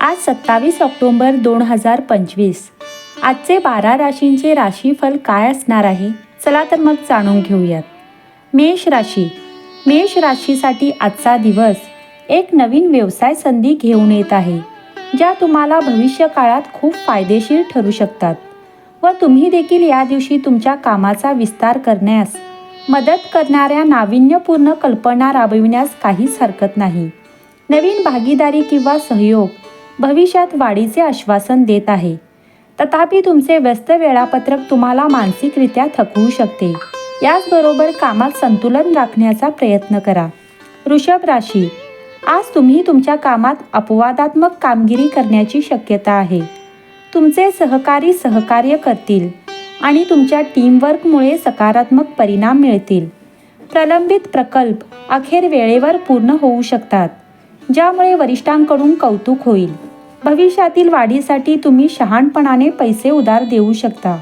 आज सत्तावीस ऑक्टोंबर दोन हजार पंचवीस. आजचे बारा राशींचे राशीफल काय असणार आहे? चला तर मग जाणून घेऊयात. मेष राशी. मेष राशीसाठी आजचा दिवस एक नवीन व्यवसाय संधी घेऊन येत आहे ज्या तुम्हाला भविष्य काळात खूप फायदेशीर ठरू शकतात व तुम्ही देखील या दिवशी तुमच्या कामाचा विस्तार करण्यास मदत करणाऱ्या नाविन्यपूर्ण कल्पना राबविण्यास काहीच हरकत नाही. नवीन भागीदारी किंवा सहयोग भविष्यात वाढीचे आश्वासन देत आहे. तथापि तुमचे व्यस्त वेळापत्रक तुम्हाला मानसिकरित्या थकवू शकते. याचबरोबर कामात संतुलन राखण्याचा प्रयत्न करा. वृषभ राशी. आज तुम्ही तुमच्या कामात अपवादात्मक कामगिरी करण्याची शक्यता आहे. तुमचे सहकारी सहकार्य करतील आणि तुमच्या टीमवर्कमुळे सकारात्मक परिणाम मिळतील. प्रलंबित प्रकल्प अखेर वेळेवर पूर्ण होऊ शकतात ज्यामुळे वरिष्ठांकडून कौतुक होईल. भविष्यातील वाढीसाठी तुम्ही शहाणपणाने पैसे उधार देऊ शकता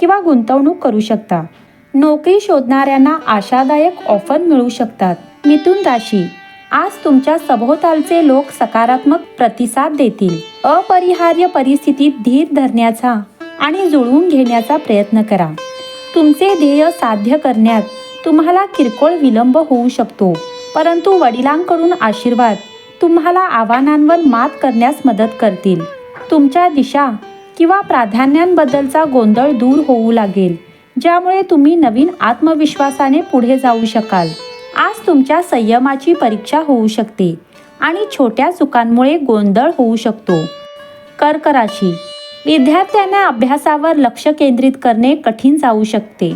किंवा गुंतवणूक करू शकता. नोकरी शोधणाऱ्यांना आशादायक ऑफर मिळू शकतात. मिथुन राशी. आज तुमच्या सभोवतालचे लोक सकारात्मक प्रतिसाद देतील. अपरिहार्य परिस्थितीत धीर धरण्याचा आणि जुळवून घेण्याचा प्रयत्न करा. तुमचे ध्येय साध्य करण्यात तुम्हाला किरकोळ विलंब होऊ शकतो. परंतु वडिलांकडून आशीर्वाद तुम्हाला आव्हानांवर मात करण्यास मदत करतील. तुमच्या दिशा किंवा प्राधान्यांबद्दलचा गोंधळ दूर होऊ लागेल ज्यामुळे तुम्ही नवीन आत्मविश्वासाने पुढे जाऊ शकाल. आज तुमच्या संयमाची परीक्षा होऊ शकते आणि छोट्या चुकांमुळे गोंधळ होऊ शकतो. कर्क राशी विद्यार्थ्यांना अभ्यासावर लक्ष केंद्रित करणे कठीण जाऊ शकते.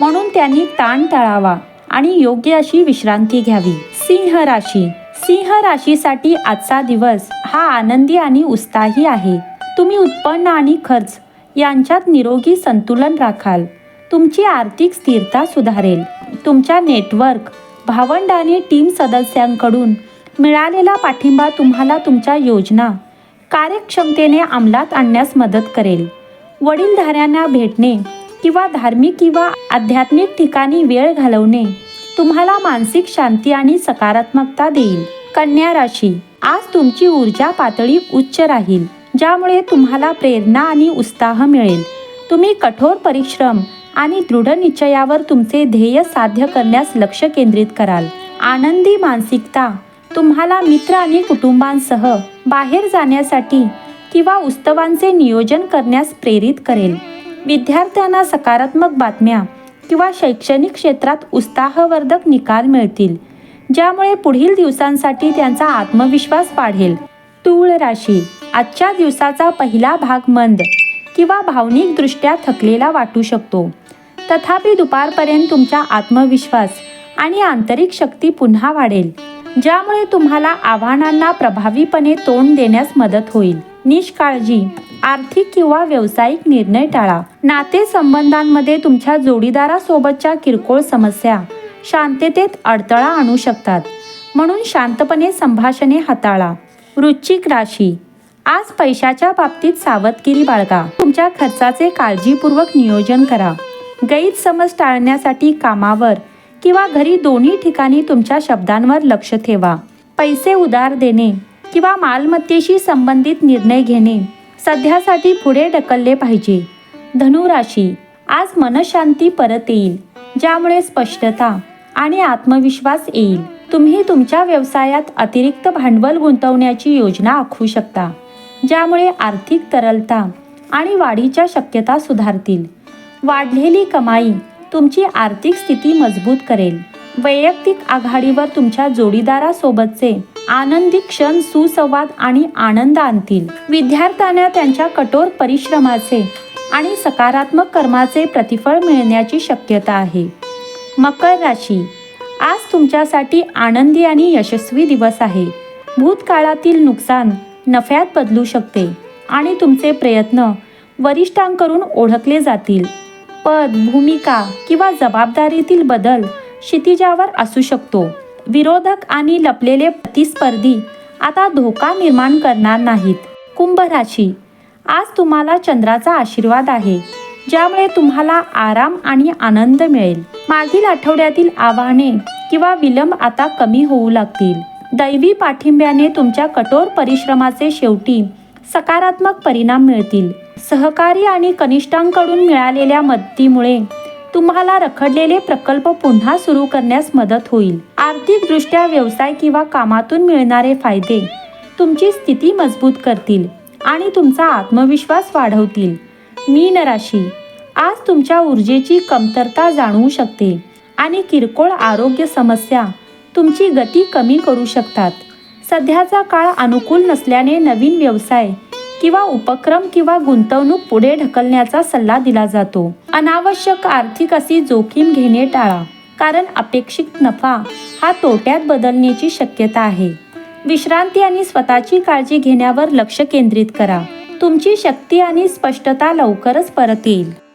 म्हणून त्यांनी ताण टाळावा आणि योग्य अशी विश्रांती घ्यावी. सिंह राशी सिंह राशीसाठी आजचा दिवस हा आनंदी आणि उत्साही आहे. तुम्ही उत्पन्न आणि खर्च यांच्यात निरोगी संतुलन राखाल. तुमची आर्थिक स्थिरता सुधारेल. तुमच्या नेटवर्क भावंड आणि टीम सदस्यांकडून मिळालेला पाठिंबा तुम्हाला तुमच्या योजना कार्यक्षमतेने अंमलात आणण्यास मदत करेल. वडीलधाऱ्यांना भेटणे किंवा धार्मिक किंवा आध्यात्मिक ठिकाणी वेळ घालवणे तुम्हाला मानसिक शांती आणि सकारात्मकता देईल. कन्या राशी. आज तुमची ऊर्जा पातळी उच्च राहील ज्यामुळे तुम्हाला प्रेरणा आणि उत्साह मिळेल. तुम्ही कठोर परिश्रम आणि दृढ निश्चयावर तुमचे ध्येय साध्य करण्यास लक्ष केंद्रित कराल. आनंदी मानसिकता तुम्हाला मित्र आणि कुटुंबांसह बाहेर जाण्यासाठी किंवा उत्सवांचे नियोजन करण्यास प्रेरित करेल. विद्यार्थ्यांना सकारात्मक बातम्या किंवा शैक्षणिक क्षेत्रात उत्साहवर्धक निकाल मिळतील. ज्यामुळे पुढील दिवसांसाठी त्यांचा आत्मविश्वास वाढेल. तूळ राशी आजच्या दिवसाचा पहिला भाग मंद किंवा भावनिकदृष्ट्या थकलेला वाटू शकतो. तथापि दुपारपर्यंत तुमचा आत्मविश्वास आणि आंतरिक शक्ती पुन्हा वाढेल ज्यामुळे तुम्हाला आव्हानांना प्रभावीपणे तोंड देण्यास मदत होईल. निष्काळजी आर्थिक किंवा व्यावसायिक निर्णय टाळा. नातेसंबंधांमध्ये तुमच्या जोडीदारासोबतच्या किरकोळ समस्या शांततेत अडथळा आणू शकतात. म्हणून शांतपणे संभाषणे हाताळा. वृश्चिक राशी. आज पैशाच्या बाबतीत सावधगिरी बाळगा. तुमच्या खर्चाचे काळजीपूर्वक नियोजन करा. गैरसमज टाळण्यासाठी कामावर किंवा घरी दोन्ही ठिकाणी तुमच्या शब्दांवर लक्ष ठेवा. पैसे उधार देणे किंवा मालमत्तेशी संबंधित निर्णय घेणे सध्यासाठी पुढे ढकलले पाहिजे. धनुराशी. आज मनशांती परत येईल. ज्यामुळे स्पष्टता आणि आत्मविश्वास येईल. तुम्ही तुमच्या व्यवसायात अतिरिक्त भांडवल गुंतवण्याची योजना आखू शकता ज्यामुळे आर्थिक तरलता आणि वाढीच्या शक्यता सुधारतील. वाढलेली कमाई तुमची आर्थिक स्थिती मजबूत करेल. वैयक्तिक आघाडीवर तुमच्या जोडीदारासोबतचे आनंदी क्षण सुसंवाद आणि आनंद आणतील. विद्यार्थ्यांना त्यांच्या कठोर परिश्रमाचे आणि सकारात्मक कर्माचे प्रतिफळ मिळण्याची शक्यता आहे. मकर राशी. आज तुमच्यासाठी आनंदी आणि यशस्वी दिवस आहे. भूतकाळातील नुकसान नफ्यात बदलू शकते आणि तुमचे प्रयत्न वरिष्ठांकडून ओळखले जातील. पद भूमिका किंवा जबाबदारीतील बदल क्षितिजावर असू शकतो. विरोधक आणि लपलेले प्रतिस्पर्धी आता धोका निर्माण करणार नाहीत. कुंभ राशी. आज तुम्हाला चंद्राचा आशीर्वाद आहे. ज्यामुळे तुम्हाला आराम आणि आनंद मिळेल. मागील आठवड्यातील आव्हाने किंवा विलंब आता कमी होऊ लागतील. दैवी पाठिंब्याने तुमच्या कठोर परिश्रमाचे शेवटी सकारात्मक परिणाम मिळतील. सहकारी आणि कनिष्ठांकडून मिळालेल्या मदतीमुळे तुम्हाला रखडलेले प्रकल्प पुन्हा सुरू करण्यास मदत होईल. आर्थिकदृष्ट्या व्यवसाय किंवा कामातून मिळणारे फायदे तुमची स्थिती मजबूत करतील आणि तुमचा आत्मविश्वास वाढवतील. मीन राशी. आज तुमच्या ऊर्जेची कमतरता जाणवू शकते आणि किरकोळ आरोग्य समस्या तुमची गती कमी करू शकतात. सध्याचा काळ अनुकूल नसल्याने नवीन व्यवसाय किंवा उपक्रम किंवा गुंतवणूक पुढे ढकलण्याचा सल्ला दिला जातो. अनावश्यक आर्थिक अशी जोखीम घेणे टाळा कारण अपेक्षित नफा हा तोट्यात बदलण्याची शक्यता आहे. विश्रांती आणि स्वतःची काळजी घेण्यावर लक्ष केंद्रित करा. तुमची शक्ती आणि स्पष्टता लवकरच परत येईल.